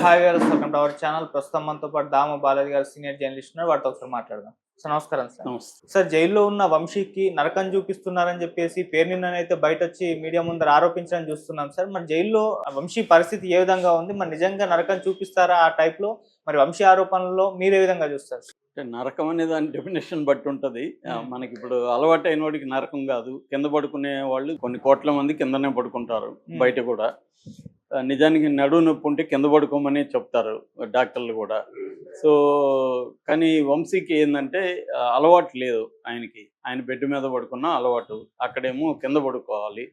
Hi గారు welcome to our channel ప్రస్తుతం మనతో పాటు దామ బాలాజీ గారు సీనియర్ జర్నలిస్ట్ ఉన్నారు. వాటితో ఒకసారి మాట్లాడదాం. సార్ నమస్కారం సార్. సార్ జైల్లో ఉన్న వంశీకి నరకం చూపిస్తున్నారని చెప్పేసి పేరు నిన్ననైతే బయట వచ్చి మీడియా ముందర ఆరోపించడం చూస్తున్నాం సార్. మరి జైల్లో వంశీ పరిస్థితి ఏ విధంగా ఉంది? మరి నిజంగా నరకం చూపిస్తారా ఆ టైప్లో మరి వంశీ ఆరోపణలో మీరు ఏ విధంగా చూస్తారు? అంటే నరకం అనే దాని డెఫినేషన్ బట్టి ఉంటుంది. Hmm. మనకి ఇప్పుడు అలవాటు అయిన వాడికి నరకం కాదు. కింద పడుకునే వాళ్ళు కొన్ని కోట్ల మంది కిందనే పడుకుంటారు Hmm. బయట కూడా. నిజానికి నడువు నొప్పి ఉంటే కింద పడుకోమని చెప్తారు డాక్టర్లు కూడా. సో కానీ వంశీకి ఏంటంటే అలవాటు లేదు ఆయనకి. ఆయన బెడ్ మీద పడుకున్న అలవాటు. అక్కడేమో కింద పడుకోవాలి.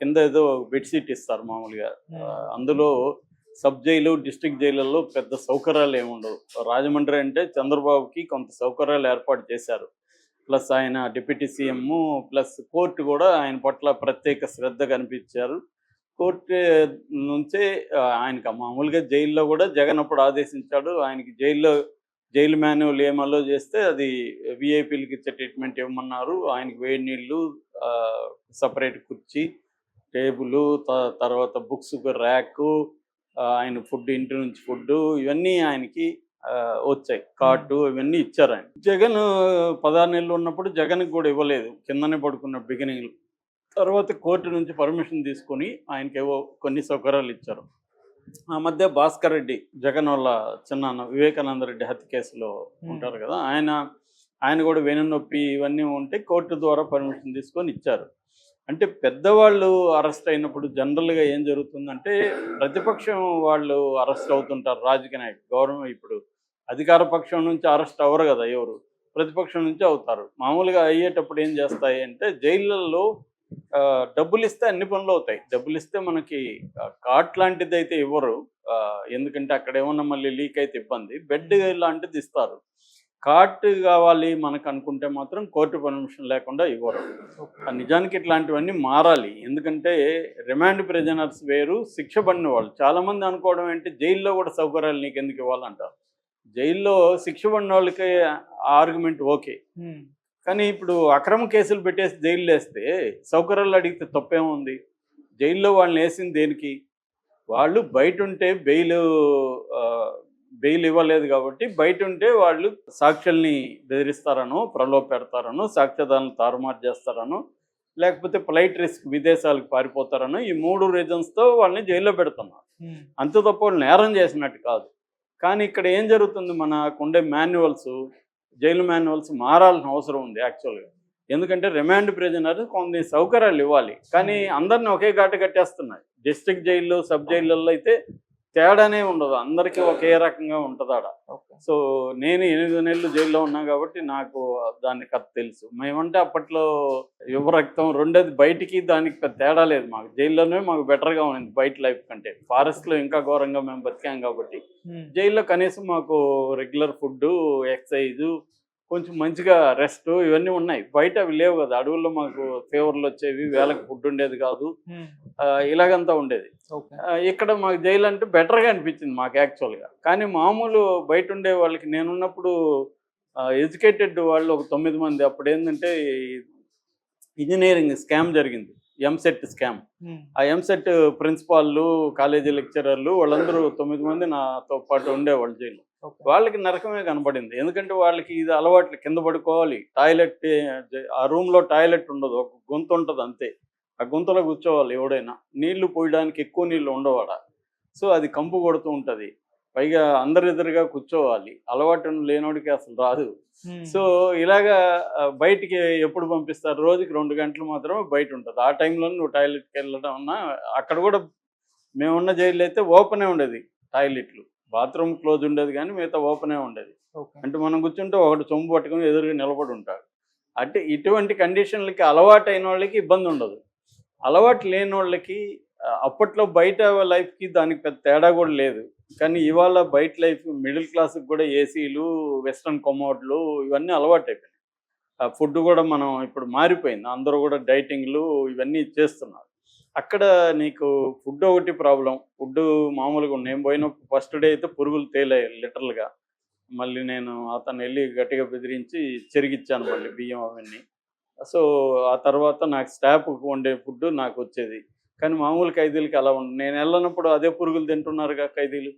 కింద ఏదో బెడ్షీట్ ఇస్తారు మామూలుగా. అందులో సబ్ జైలు డిస్టిక్ జైళ్ళల్లో పెద్ద సౌకర్యాలు ఏముండవు రాజమండ్రి అంటే చంద్రబాబుకి కొంత సౌకర్యాలు ఏర్పాటు చేశారు. ప్లస్ ఆయన డిప్యూటీ సీఎం ప్లస్ కోర్టు కూడా ఆయన పట్ల ప్రత్యేక శ్రద్ధ కనిపించారు. కోర్టు నుంచే ఆయనకి మామూలుగా జైల్లో కూడా జగన్ అప్పుడు ఆదేశించాడు. ఆయనకి జైల్లో జైలు మాన్యువల్ ఏం అలో చేస్తే అది విఐపీలకి ఇచ్చే ట్రీట్మెంట్ ఇవ్వమన్నారు. ఆయనకి వేడి నీళ్ళు సపరేట్ కుర్చీ టేబుల్ తర్వాత బుక్స్ ర్యాకు ఆయన ఫుడ్ ఇంటి నుంచి ఫుడ్ ఇవన్నీ ఆయనకి వచ్చాయి. కార్డు ఇవన్నీ ఇచ్చారు ఆయన. జగన్ పదహారు నెలలు ఉన్నప్పుడు జగన్కి కూడా ఇవ్వలేదు. కిందనే పడుకున్న బిగినింగ్ తర్వాత కోర్టు నుంచి పర్మిషన్ తీసుకొని ఆయనకి ఏవో కొన్ని సౌకర్యాలు ఇచ్చారు. ఆ మధ్య భాస్కర్ రెడ్డి జగన్ వాళ్ళ చిన్నాన్న వివేకానంద రెడ్డి హత్య కేసులో ఉంటారు కదా ఆయన ఆయన కూడా వెనునొప్పి ఇవన్నీ ఉంటే కోర్టు ద్వారా పర్మిషన్ తీసుకొని ఇచ్చారు. అంటే పెద్దవాళ్ళు అరెస్ట్ అయినప్పుడు జనరల్గా ఏం జరుగుతుందంటే ప్రతిపక్షం వాళ్ళు అరెస్ట్ అవుతుంటారు రాజకీయ నాయకులు. గవర్నమెంట్ ఇప్పుడు అధికార పక్షం నుంచి అరెస్ట్ అవ్వరు కదా ఎవరు ప్రతిపక్షం నుంచి అవుతారు. మామూలుగా అయ్యేటప్పుడు ఏం చేస్తాయి అంటే జైళ్ళల్లో డబ్బులు ఇస్తే అన్ని పనులు అవుతాయి. డబ్బులు ఇస్తే మనకి కార్ట్ లాంటిది అయితే ఇవ్వరు. ఎందుకంటే అక్కడ ఏమన్నా మళ్ళీ లీక్ అయితే ఇబ్బంది. బెడ్ లాంటిది ఇస్తారు. కార్ట్ కావాలి మనకు అనుకుంటే మాత్రం కోర్టు పర్మిషన్ లేకుండా ఇవ్వరు. ఆ నిజానికి ఇట్లాంటివన్నీ మారాలి. ఎందుకంటే రిమాండ్ ప్రిజనర్స్ వేరు శిక్ష పడిన వాళ్ళు. చాలా మంది అనుకోవడం ఏంటి? జైల్లో కూడా సౌకర్యాలు నీకు ఎందుకు ఇవ్వాలంటారు. జైల్లో శిక్ష పడిన వాళ్ళకి ఆర్గ్యుమెంట్ ఓకే. కానీ ఇప్పుడు అక్రమ కేసులు పెట్టేసి జైలు వేస్తే సౌకర్యాలు అడిగితే తప్పేముంది? జైల్లో వాళ్ళని వేసింది దేనికి? వాళ్ళు బయట ఉంటే బెయిల్ బెయిల్ ఇవ్వలేదు కాబట్టి బయట ఉంటే వాళ్ళు సాక్షుల్ని బెదిరిస్తారనో ప్రలోభ పెడతారనో సాక్ష్యాధారాలను తారుమారు చేస్తారనో లేకపోతే ఫ్లైట్ రిస్క్ విదేశాలకు పారిపోతారనో ఈ మూడు రీజన్స్తో వాళ్ళని జైల్లో పెడుతున్నారు. అంతే తప్ప వాళ్ళు నేరం చేసినట్టు కాదు. కానీ ఇక్కడ ఏం జరుగుతుంది? మనకు ఉండే మాన్యువల్స్ జైలు మాన్యువల్స్ మారాల్సిన అవసరం ఉంది యాక్చువల్గా ఎందుకంటే రిమాండ్ ప్రిజనర్ కొన్ని సౌకర్యాలు ఇవ్వాలి. కానీ అందరిని ఒకే ఘాటు కట్టేస్తున్నాయి. డిస్ట్రిక్ట్ జైల్లో సబ్ జైళ్ళల్లో అయితే తేడానే ఉండదు. అందరికీ ఒకే రకంగా ఉంటుంది ఆడ. సో నేను ఎనిమిది నెలలు జైల్లో ఉన్నా కాబట్టి నాకు దాని కథ తెలుసు. మేమంటే అప్పట్లో యువ రక్తం రెండోది బయటికి దానికి తేడా లేదు మాకు. జైల్లోనే మాకు బెటర్గా ఉంది బయట లైఫ్ కంటే. ఫారెస్ట్లో ఇంకా ఘోరంగా మేము బతికాం కాబట్టి. జైల్లో కనీసం మాకు రెగ్యులర్ ఫుడ్ ఎక్సర్సైజు కొంచెం మంచిగా రెస్ట్ ఇవన్నీ ఉన్నాయి. బయట అవి లేవు కదా. అడవుల్లో మాకు ఫీవర్లు వచ్చేవి వేలకు ఫుడ్ ఉండేది కాదు. ఇలాగంతా ఉండేది. ఇక్కడ మాకు జైలు అంటే బెటర్గా అనిపించింది మాకు యాక్చువల్గా. కానీ మామూలు బయట ఉండే వాళ్ళకి నేనున్నప్పుడు ఎడ్యుకేటెడ్ వాళ్ళు ఒక తొమ్మిది మంది. అప్పుడు ఏంటంటే ఇంజనీరింగ్ స్కామ్ జరిగింది. EAMCET scam. ఆ ఎంసెట్ ప్రిన్సిపాల్లు కాలేజీ లెక్చరర్లు వాళ్ళందరూ తొమ్మిది మంది నాతో పాటు ఉండేవాళ్ళు జైలు. వాళ్ళకి నరకమే కనపడింది ఎందుకంటే వాళ్ళకి ఇది అలవాట్లు కింద పడుకోవాలి. టాయిలెట్ ఆ రూమ్లో టాయిలెట్ ఉండదు. ఒక గుంత ఉంటుంది అంతే. ఆ గుంతలో కూర్చోవాలి ఎవడైనా. నీళ్ళు పోయడానికి ఎక్కువ నీళ్ళు ఉండవాడ? సో అది కంపు కొడుతూ ఉంటుంది. పైగా అందరి ఎదురుగా కూర్చోవాలి. అలవాటు లేనోడికి అసలు రాదు. సో ఇలాగా బయటికి ఎప్పుడు పంపిస్తారు? రోజుకి రెండు గంటలు మాత్రమే బయట ఉంటుంది. ఆ టైంలో నువ్వు టాయిలెట్కి వెళ్ళడం అన్నా అక్కడ కూడా మేమున్న జైలు అయితే ఓపెనే ఉండేది టాయిలెట్లు. బాత్రూమ్ క్లోజ్ ఉండేది కానీ మిగతా ఓపెనే ఉండేది. అంటే మనం కూర్చుంటే ఒకటి సొమ్ము పట్టుకొని ఎదురుగా నిలబడి ఉంటాడు అంటే ఇటువంటి కండిషన్లకి అలవాటు అయిన వాళ్ళకి ఇబ్బంది ఉండదు. అలవాటు లేని వాళ్ళకి అప్పట్లో బయట లైఫ్కి దానికి పెద్ద తేడా కూడా లేదు. కానీ ఇవాళ బయట లైఫ్ మిడిల్ క్లాస్కి కూడా ఏసీలు వెస్ట్రన్ కొమోడ్లు ఇవన్నీ అలవాటు అయిపోయినాయి ఆ ఫుడ్ కూడా మనం ఇప్పుడు మారిపోయింది. అందరూ కూడా డైటింగ్లు ఇవన్నీ చేస్తున్నారు. అక్కడ నీకు ఫుడ్ ఒకటి ప్రాబ్లం ఫుడ్ మామూలుగా నేను పోయిన ఫస్ట్ డే అయితే పురుగులు తేలాయి లిటరల్గా. మళ్ళీ నేను అతను వెళ్ళి గట్టిగా బెదిరించి చెరిగిచ్చాను మళ్ళీ బియ్యం అవన్నీ. సో ఆ తర్వాత నాకు స్టాఫ్ వండే ఫుడ్ నాకు వచ్చేది. కానీ మామూలు ఖైదీలకి అలా ఉండదు. నేను వెళ్ళినప్పుడు అదే పురుగులు తింటున్నారుగా ఖైదీలు.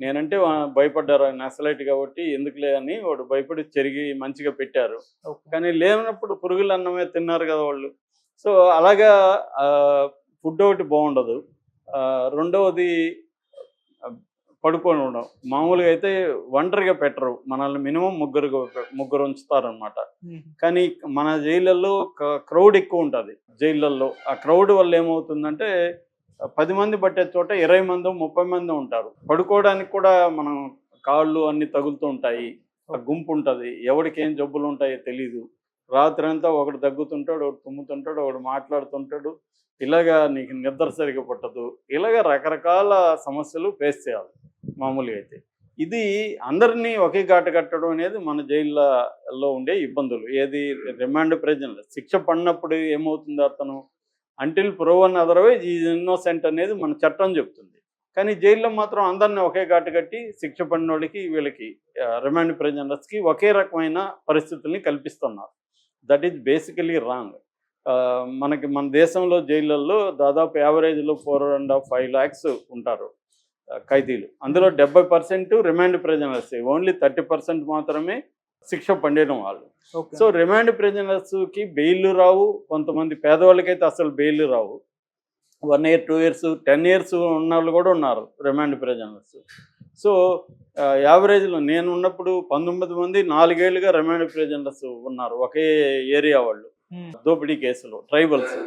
నేనంటే భయపడ్డారు ఆయన అసలైట్ కాబట్టి ఎందుకులే అని వాడు భయపడి చెరిగి మంచిగా పెట్టారు. కానీ లేనప్పుడు పురుగులు అన్నమే తిన్నారు కదా వాళ్ళు. సో అలాగా ఫుడ్ ఒకటి బాగుండదు. రెండవది పడుకొని ఉండడం. మామూలుగా అయితే ఒంటరిగా పెట్టరు. మనల్ని మినిమం ముగ్గురు ముగ్గురు ఉంచుతారనమాట కానీ మన జైళ్ళల్లో క్రౌడ్ ఎక్కువ ఉంటుంది. జైళ్ళల్లో ఆ క్రౌడ్ వల్ల ఏమవుతుందంటే పది మంది పట్టే చోట ఇరవై మంది ముప్పై మంది ఉంటారు. పడుకోవడానికి కూడా మనం కాళ్ళు అన్ని తగులుతూ ఉంటాయి. ఆ గుంపు ఉంటుంది. ఎవరికి ఏం జబ్బులు ఉంటాయో తెలీదు. రాత్రి అంతా ఒకడు దగ్గుతుంటాడు ఒకడు తుమ్ముతుంటాడు ఒకడు మాట్లాడుతుంటాడు. ఇలాగా నీకు నిద్ర సరిగా పట్టదు. ఇలాగ రకరకాల సమస్యలు ఫేస్ చేయాలి. మామూలుగా అయితే. ఇది అందరినీ ఒకే ఘాట కట్టడం అనేది మన జైల్లో ఉండే ఇబ్బందులు. ఏది రిమాండ్ ప్రజెంట్ శిక్ష పడినప్పుడు ఏమవుతుంది అతను? Until proven otherwise is innocent అనేది మన చట్టం చెప్తుంది. కానీ జైల్లో మాత్రం అందరినీ ఒకే ఘాటు కట్టి శిక్ష పడిన వాళ్ళకి వీళ్ళకి రిమాండ్ ప్రెజెంటర్స్కి ఒకే రకమైన పరిస్థితుల్ని కల్పిస్తున్నారు. దట్ ఈజ్ బేసికలీ రాంగ్ మనకి మన దేశంలో జైళ్ళల్లో దాదాపు యావరేజ్లో four and half five lakhs ఉంటారు. ఖైదీలు. అందులో డెబ్బై percent remand presenters only thirty percent మాత్రమే శిక్ష పండిన వాళ్ళు. సో రిమాండ్ ప్రిజనర్స్కి బెయిల్ రావు. కొంతమంది పేదవాళ్ళకైతే అసలు బెయిల్ రావు. One year two years ten years ఉన్న వాళ్ళు కూడా ఉన్నారు రిమాండ్ ప్రిజనర్స్. సో యావరేజ్లో నేను ఉన్నప్పుడు పంతొమ్మిది మంది నాలుగేళ్ళుగా రిమాండ్ ప్రిజనర్స్ ఉన్నారు ఒకే ఏరియా వాళ్ళు. దోపిడీ కేసులు ట్రైబల్స్.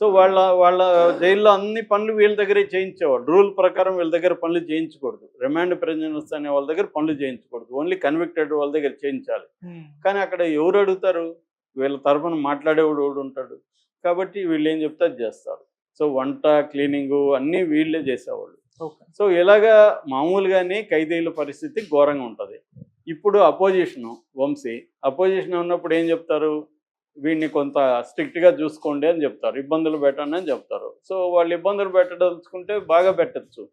సో వాళ్ళ వాళ్ళ జైల్లో అన్ని పనులు వీళ్ళ దగ్గరే చేయించేవాళ్ళు. రూల్ ప్రకారం వీళ్ళ దగ్గర పనులు చేయించకూడదు. రిమాండ్ ప్రిజనర్స్ అనే వాళ్ళ దగ్గర పనులు చేయించకూడదు. ఓన్లీ కన్విక్టెడ్ వాళ్ళ దగ్గర చేయించాలి. కానీ అక్కడ ఎవరు అడుగుతారు? వీళ్ళ తరఫున మాట్లాడేవాడు ఎవడు ఉంటాడు? కాబట్టి వీళ్ళు ఏం చెప్తే అది చేస్తారు. సో వంట క్లీనింగు అన్నీ వీళ్ళే చేసేవాళ్ళు. సో ఇలాగా మామూలుగానే ఖైదీల పరిస్థితి ఘోరంగా ఉంటుంది. ఇప్పుడు అపోజిషను వంశీ అపోజిషన్ ఉన్నప్పుడు ఏం చెప్తారు? వీడిని కొంత స్ట్రిక్ట్గా చూసుకోండి అని చెప్తారు. ఇబ్బందులు పెట్టండి అని చెప్తారు. సో వాళ్ళు ఇబ్బందులు పెట్టదలుచుకుంటే బాగా పెట్టచ్చు.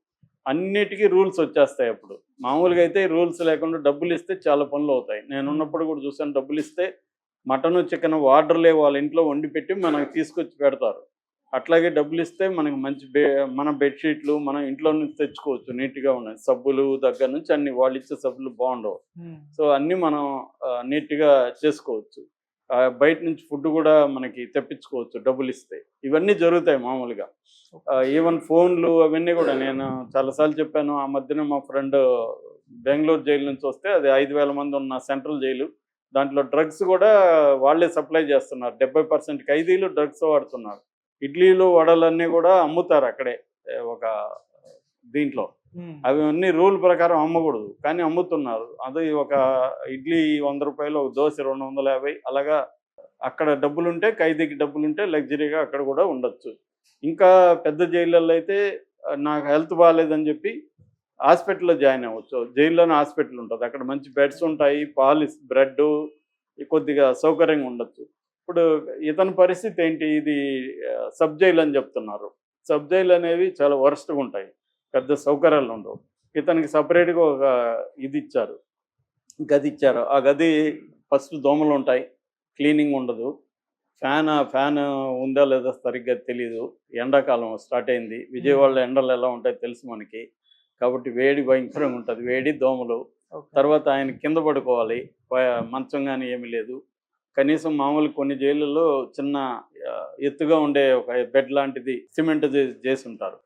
అన్నిటికీ రూల్స్ వచ్చేస్తాయి అప్పుడు. మామూలుగా అయితే రూల్స్ లేకుండా డబ్బులు ఇస్తే చాలా పనులు అవుతాయి. నేను ఉన్నప్పుడు కూడా చూసాను డబ్బులు ఇస్తే మటన్ చికెన్ వాటర్లే వాళ్ళ ఇంట్లో వండి పెట్టి మనకు తీసుకొచ్చి పెడతారు. అట్లాగే డబ్బులు ఇస్తే మనకి మంచి బే మన బెడ్షీట్లు మనం ఇంట్లో నుంచి తెచ్చుకోవచ్చు. నీట్గా ఉన్నాయి. సబ్బులు దగ్గర నుంచి అన్ని వాళ్ళు ఇచ్చే సబ్బులు బాగుండవు. సో అన్నీ మనం నీట్గా చేసుకోవచ్చు. బయట నుంచి ఫుడ్ కూడా మనకి తెప్పించుకోవచ్చు డబ్బులు ఇస్తే. ఇవన్నీ జరుగుతాయి మామూలుగా. ఈవెన్ ఫోన్లు అవన్నీ కూడా నేను చాలాసార్లు చెప్పాను. ఆ మధ్యన మా ఫ్రెండ్ బెంగళూరు జైలు నుంచి వస్తే అది ఐదు వేల మంది ఉన్న సెంట్రల్ జైలు. దాంట్లో డ్రగ్స్ కూడా వాళ్ళే సప్లై చేస్తున్నారు. డెబ్బై పర్సెంట్ ఖైదీలు డ్రగ్స్ వాడుతున్నారు. ఇడ్లీలు వడలన్నీ కూడా అమ్ముతారు అక్కడే ఒక దీంట్లో. అవి అన్ని రూల్ ప్రకారం అమ్మకూడదు. కానీ అమ్ముతున్నారు. అది ఒక ఇడ్లీ వంద రూపాయలు ఒక దోశ రెండు వందల యాభై అలాగా అక్కడ డబ్బులుంటే ఖైదీకి డబ్బులుంటే లగ్జరీగా అక్కడ కూడా ఉండొచ్చు. ఇంకా పెద్ద జైళ్ళల్లో అయితే నాకు హెల్త్ బాగాలేదని చెప్పి హాస్పిటల్లో జాయిన్ అవ్వచ్చు. జైల్లోనే హాస్పిటల్ ఉంటుంది. అక్కడ మంచి బెడ్స్ ఉంటాయి పాలు బ్రెడ్ కొద్దిగా సౌకర్యంగా ఉండొచ్చు. ఇప్పుడు ఇతని పరిస్థితి ఏంటి? ఇది సబ్ జైలు అని చెప్తున్నారు. సబ్ జైలు అనేవి చాలా వరస్ట్గా ఉంటాయి. పెద్ద సౌకర్యాలు ఉండవు. ఇతనికి సపరేట్గా ఒక ఇది ఇచ్చారు. గది ఇచ్చారు. ఆ గది ఫస్ట్ దోమలు ఉంటాయి. క్లీనింగ్ ఉండదు. ఫ్యాన్ ఫ్యాన్ ఉందా లేదా సరిగ్గా తెలీదు. ఎండాకాలం స్టార్ట్ అయింది. విజయవాడలో ఎండలు ఎలా ఉంటాయో తెలుసు మనకి. కాబట్టి వేడి భయంకరంగా ఉంటుంది. వేడి దోమలు. తర్వాత ఆయన కింద పడుకోవాలి. మంచం కానీ ఏమీ లేదు. కనీసం మామూలు కొన్ని జైళ్ళల్లో చిన్న ఎత్తుగా ఉండే ఒక బెడ్ లాంటిది సిమెంట్ చేసి ఉంటారు